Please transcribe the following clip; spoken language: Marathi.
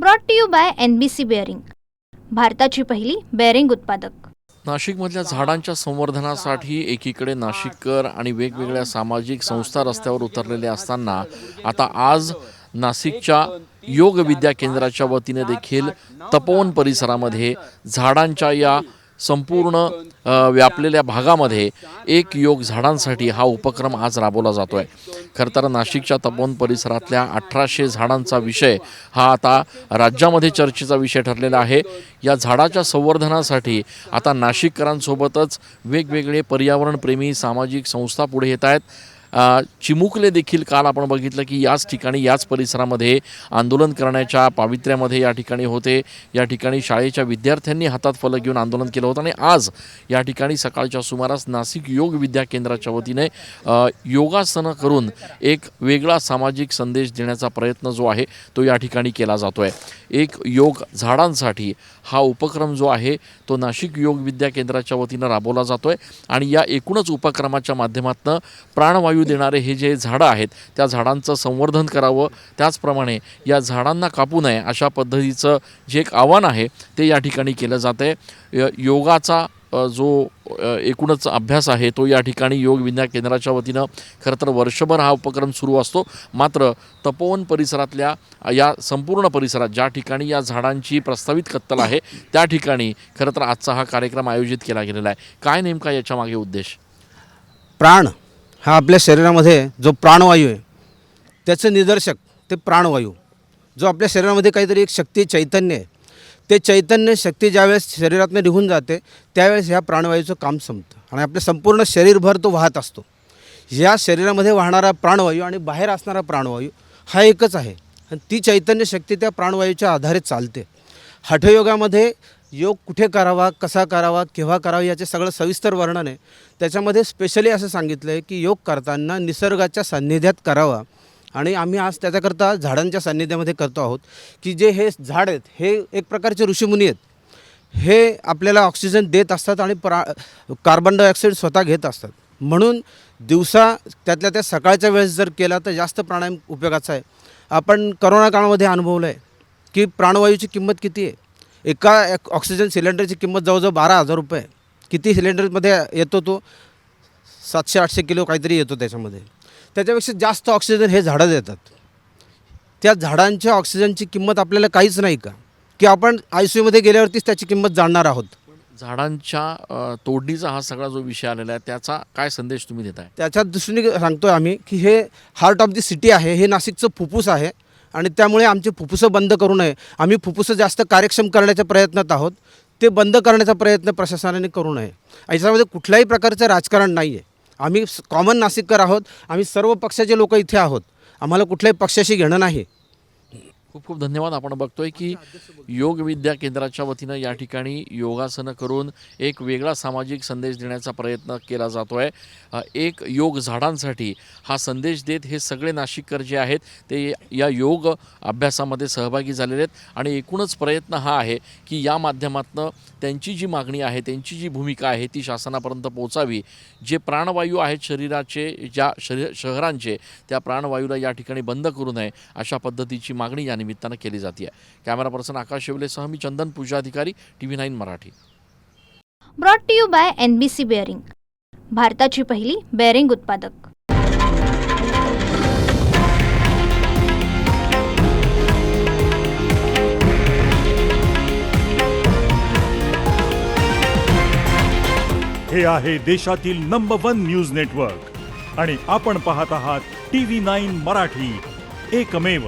Brought to you by N B C bearing भारताची पहिली बेअरिंग उत्पादक. नाशिकमधल्या झाडांच्या संवर्धनासाठी एकीकडे नाशिककर आणि वेगवेगळ्या सामाजिक संस्था रस्त्यावर उतरलेले असताना आता आज नाशिकच्या योग विद्या केंद्राच्या वतीने देखील तपोवन परिसरामध्ये झाडांच्या या संपूर्ण व्यापलेल्या भागामध्ये एक योग झाडांसाठी हा उपक्रम आज राबवला जातो आहे खरं तर नाशिकच्या तपोवन परिसरातल्या अठराशे झाडांचा विषय हा आता राज्यामध्ये चर्चेचा विषय ठरलेला आहे. या झाडाच्या संवर्धनासाठी आता नाशिककरांसोबतच वेगवेगळे पर्यावरणप्रेमी सामाजिक संस्था पुढे येत आहेत. चिमुकले देखील काल आपण बघितलं की याच ठिकाणी याच परिसरामध्ये आंदोलन करण्याच्या पावित्र्यामध्ये या ठिकाणी होते. या ठिकाणी शाळेच्या विद्यार्थ्यांनी हातात फलक घेऊन आंदोलन केलं होतं आणि आज या ठिकाणी सकाळच्या सुमारास नाशिक योग विद्या केंद्राच्या वतीने योगासनं करून एक वेगळा सामाजिक संदेश देण्याचा प्रयत्न जो आहे तो या ठिकाणी केला जातो आहे एक योग झाडांसाठी हा उपक्रम जो आहे तो नाशिक योग विद्या केंद्राच्या वतीनं राबवला जातो आहे आणि या एकूणच उपक्रमाच्या माध्यमातून प्राणवायू देणारे हे जे झाडं आहेत त्या झाडांचं संवर्धन करावं. त्याचप्रमाणे या झाडांना कापू नये अशा पद्धतीचं जे एक आव्हान आहे ते या ठिकाणी केलं जातं आहे योगाचा जो एकूणच अभ्यास आहे तो या ठिकाणी योग विज्ञान केंद्राच्या वतीनं खरं तर वर्षभर हा उपक्रम सुरू असतो. मात्र तपोवन परिसरातल्या या संपूर्ण परिसरात ज्या ठिकाणी या झाडांची प्रस्तावित कत्तल आहे त्या ठिकाणी खरं तर आजचा हा कार्यक्रम आयोजित केला गेलेला आहे. काय नेमका याच्या मागे उद्देश? प्राण हा आपल्या शरीरामध्ये जो प्राणवायू आहे त्याचं निदर्शक ते प्राणवायू. जो आपल्या शरीरामध्ये काहीतरी एक शक्ती चैतन्य आहे ते चैतन्य शक्ती ज्यावेळेस शरीरातनं निघून जाते त्यावेळेस ह्या प्राणवायूचं काम संपतं. आणि आपलं संपूर्ण शरीरभर तो वाहत असतो. या शरीरामध्ये वाहणारा प्राणवायू आणि बाहेर असणारा प्राणवायू हा एकच आहे. आणि ती चैतन्य शक्ती त्या प्राणवायूच्या आधारे चालते. हठयोगामध्ये योग कुठे करावा कसा करावा केव्हा करावा याचे सगळं सविस्तर वर्णन आहे. त्याच्यामध्ये स्पेशली असं सांगितलं आहे की योग करताना निसर्गाच्या सान्निध्यात करावा. आणि आम्ही आज त्याच्याकरता झाडांच्या सान्निध्यामध्ये करतो आहोत की जे हे झाड आहेत हे एक प्रकारचे ऋषीमुनी आहेत. हे आपल्याला ऑक्सिजन देत असतात आणि प्रा कार्बन डायऑक्साईड स्वतः घेत असतात. म्हणून दिवसा त्यातल्या त्या सकाळच्या वेळेस जर केला तर जास्त प्राणायाम उपयोगाचा आहे. आपण करोना काळामध्ये अनुभवलं आहे की प्राणवायूची किंमत किती आहे? एका एक ऑक्सिजन सिलेंडरची किंमत जवळजवळ बारा हजार रुपये किती सिलेंडरमध्ये येतो तो? सातशे आठशे किलो काहीतरी येतो त्याच्यामध्ये. त्याच्यापेक्षा जास्त ऑक्सिजन हे झाडं देतात. त्या झाडांच्या ऑक्सिजनची किंमत आपल्याला काहीच नाही का? की आपण आय सी यूमध्ये गेल्यावरतीच त्याची किंमत जाणणार आहोत. झाडांच्या तोडणीचा हा सगळा जो विषय आलेला आहे त्याचा काय संदेश तुम्ही देताय? त्याच्या दृष्टीने सांगतोय आम्ही की हे हार्ट ऑफ दी सिटी आहे हे नाशिकचं फुफ्फुस आहे आणि त्यामुळे आमचे फुफ्फुसं बंद करू नये. आम्ही फुफ्फुसं जास्त कार्यक्षम करण्याच्या प्रयत्नात आहोत. ते बंद करण्याचा प्रयत्न प्रशासनाने करू नये. याच्यामध्ये कुठल्याही प्रकारचं राजकारण नाही आहे आम्ही कॉमन नाशिककर आहोत. आम्ही सर्व पक्षाचे लोक इथे आहोत. आम्हाला कुठल्याही पक्षाशी घेणं नाही खूप खूप धन्यवाद. आपण बघतोय की योग विद्या केंद्राच्या वतीनं या ठिकाणी योगासनं करून एक वेगळा सामाजिक संदेश देण्याचा प्रयत्न केला जातो आहे एक योग झाडांसाठी हा संदेश देत हे सगळे नाशिककर जे आहेत ते या योग अभ्यासामध्ये सहभागी झालेले आहेत. आणि एकूणच प्रयत्न हा आहे की या माध्यमातनं त्यांची जी मागणी आहे त्यांची जी भूमिका आहे ती शासनापर्यंत पोहोचावी. जे प्राणवायू आहेत शरीराचे ज्या शरीर शहरांचे त्या प्राणवायूला या ठिकाणी बंद करू नये अशा पद्धतीची मागणी या निमित्तानं केली जाते. आहे camera person Akash शेवलेसह me Chandan Pooja Adhikari T V nine Marathi. Brought to you by N B C bearing. भारताची पहिली बेअरिंग उत्पादक. हे आहे देशातील नंबर वन न्यूज नेटवर्क आणि आपण पाहत आहात टी व्ही नाईन मराठी. एकमेव.